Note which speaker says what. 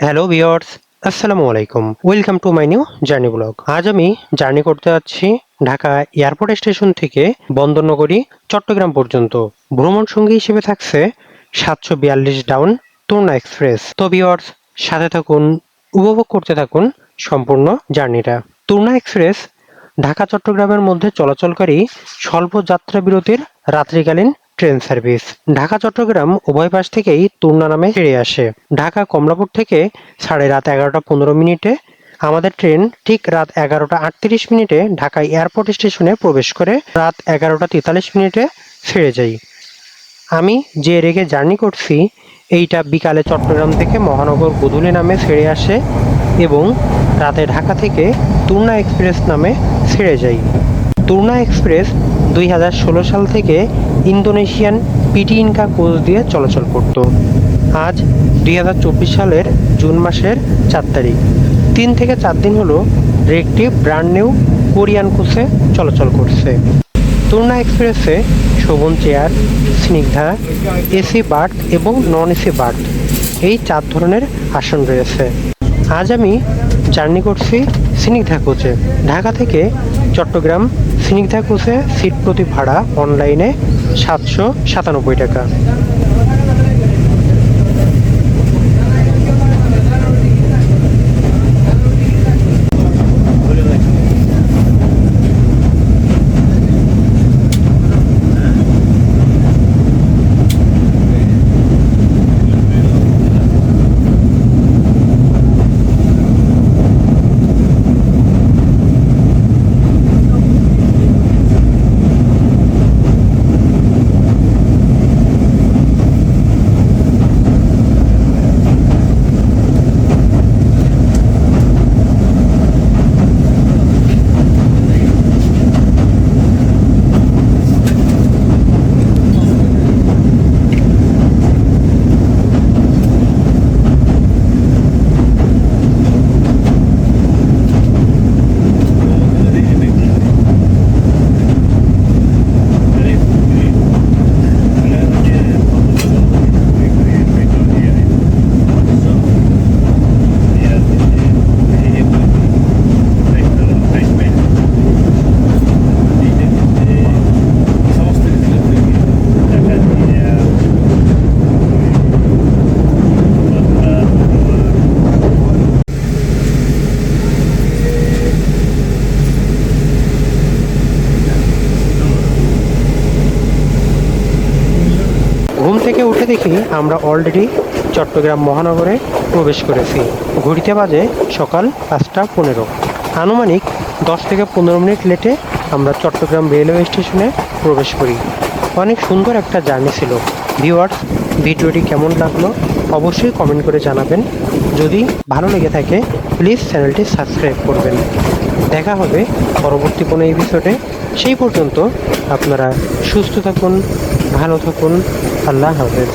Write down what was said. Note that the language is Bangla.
Speaker 1: হ্যালো ভিওর্স আসসালামু আলাইকুম welcome to my new journey vlog আজ আমি জার্নি করতে যাচ্ছি ঢাকা এয়ারপোর্ট স্টেশন থেকে বন্দরনগরী, চট্টগ্রাম পর্যন্ত। ভ্রমণ সঙ্গী হিসেবে থাকছে সাতশো বিয়াল্লিশ ডাউন তুর্না এক্সপ্রেস তো ভিওর্স সাথে থাকুন, উপভোগ করতে থাকুন সম্পূর্ণ জার্নিটা তুর্না এক্সপ্রেস ঢাকা চট্টগ্রামের মধ্যে চলাচলকারী স্বল্প যাত্রা বিরতির রাত্রিকালীন ট্রেন সার্ভিস। ঢাকা, চট্টগ্রাম উভয় পাশ থেকেই তুর্না নামে ছেড়ে আসে। ঢাকা, কমলাপুর থেকে সাড়ে রাত এগারোটা পনেরো মিনিটে আমাদের ট্রেন ঠিক রাত এগারোটা আটত্রিশ মিনিটে ঢাকা এয়ারপোর্ট স্টেশনে প্রবেশ করে রাত এগারোটা তেতাল্লিশ মিনিটে ছেড়ে যাই। আমি যে রেগে জার্নি করছি, এইটা বিকালে চট্টগ্রাম থেকে মহানগর গুদুলি নামে ছেড়ে আসে এবং রাতে ঢাকা থেকে তুর্না এক্সপ্রেস নামে ছেড়ে যায় তুর্না এক্সপ্রেস দুই হাজার ষোলো সাল থেকে ইন্দোনেশিয়ান পিটি ইনকা কোচ দিয়ে চলাচল করত। আজ দুই হাজার চব্বিশ সালের জুন মাসের চার তারিখ। তিন থেকে চার দিন হলো রেকটি ব্র্যান্ড নিউ কোরিয়ান কোচে চলাচল করছে। তরুণা এক্সপ্রেসে Shovan chair, Snigdha, AC berth এবং নন এসি বার্থ এই চার ধরনের আসন রয়েছে। আজ আমি জার্নি করছি স্নিগ্ধা কোচে ঢাকা থেকে চট্টগ্রাম স্নিগ্ধা কোচে সিট প্রতি ভাড়া অনলাইনে সাতশো সাতানব্বই টাকা। থেকে উঠে দেখি আমরা অলরেডি চট্টগ্রাম মহানগরে প্রবেশ করেছি। ঘড়িতে বাজে সকাল পাঁচটা পনেরো। আনুমানিক দশ থেকে পনেরো মিনিট লেটে আমরা চট্টগ্রাম রেলওয়ে স্টেশনে প্রবেশ করি। অনেক সুন্দর একটা জার্নি ছিল। ভিউয়ার্স ভিডিওটি কেমন লাগল অবশ্যই কমেন্ট করে জানাবেন। যদি ভালো লেগে থাকে প্লিজ চ্যানেলটি সাবস্ক্রাইব করবেন। দেখা হবে পরবর্তী কোনো এপিসোডে সেই পর্যন্ত আপনারা সুস্থ থাকুন ভালো থাকুন। আল্লাহ হাফেজ।